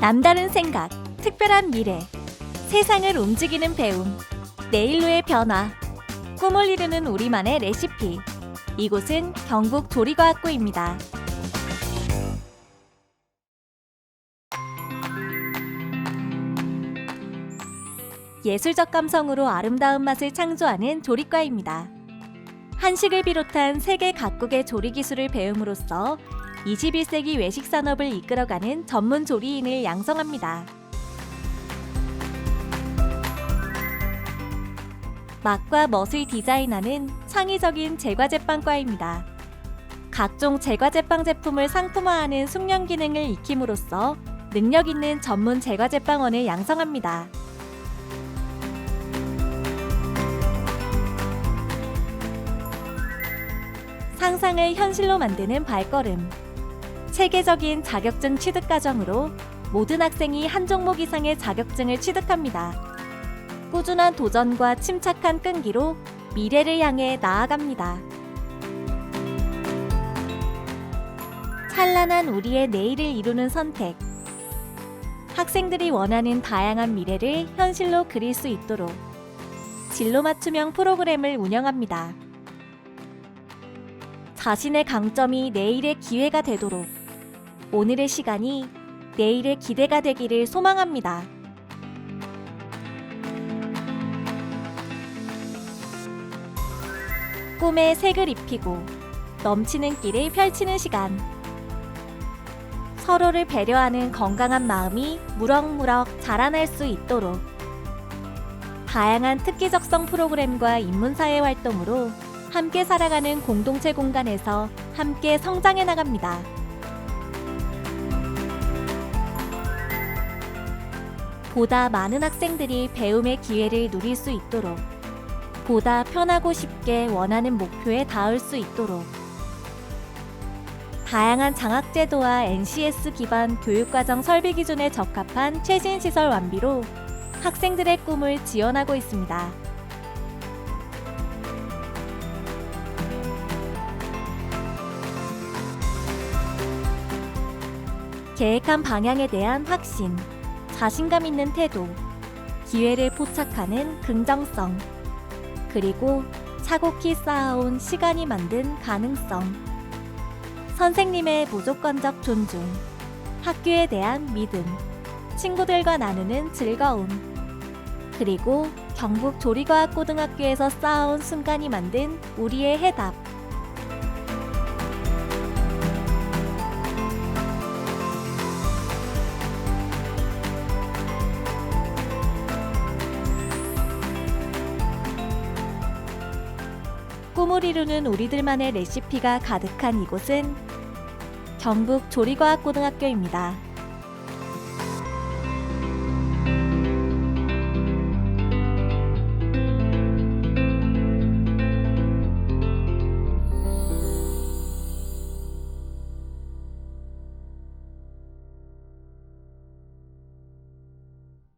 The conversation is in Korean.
남다른 생각, 특별한 미래, 세상을 움직이는 배움, 내일로의 변화, 꿈을 이루는 우리만의 레시피. 이곳은 경북 조리과학고입니다. 예술적 감성으로 아름다운 맛을 창조하는 조리과입니다. 한식을 비롯한 세계 각국의 조리 기술을 배움으로써 21세기 외식 산업을 이끌어가는 전문 조리인을 양성합니다. 맛과 멋을 디자인하는 창의적인 제과제빵과입니다. 각종 제과제빵 제품을 상품화하는 숙련 기능을 익힘으로써 능력 있는 전문 제과제빵원을 양성합니다. 상상을 현실로 만드는 발걸음. 체계적인 자격증 취득 과정으로 모든 학생이 한 종목 이상의 자격증을 취득합니다. 꾸준한 도전과 침착한 끈기로 미래를 향해 나아갑니다. 찬란한 우리의 내일을 이루는 선택. 학생들이 원하는 다양한 미래를 현실로 그릴 수 있도록 진로 맞춤형 프로그램을 운영합니다. 자신의 강점이 내일의 기회가 되도록 오늘의 시간이 내일의 기대가 되기를 소망합니다. 꿈에 색을 입히고 넘치는 길을 펼치는 시간. 서로를 배려하는 건강한 마음이 무럭무럭 자라날 수 있도록 다양한 특기적성 프로그램과 인문사회 활동으로 함께 살아가는 공동체 공간에서 함께 성장해 나갑니다. 보다 많은 학생들이 배움의 기회를 누릴 수 있도록 보다 편하고 쉽게 원하는 목표에 닿을 수 있도록 다양한 장학제도와 NCS 기반 교육과정 설비 기준에 적합한 최신 시설 완비로 학생들의 꿈을 지원하고 있습니다. 계획한 방향에 대한 확신, 자신감 있는 태도, 기회를 포착하는 긍정성, 그리고 차곡히 쌓아온 시간이 만든 가능성, 선생님의 무조건적 존중, 학교에 대한 믿음, 친구들과 나누는 즐거움, 그리고 경북 조리과학고등학교에서 쌓아온 순간이 만든 우리의 해답. 꿈을 이루는 우리들만의 레시피가 가득한 이곳은 경북 조리과학고등학교입니다.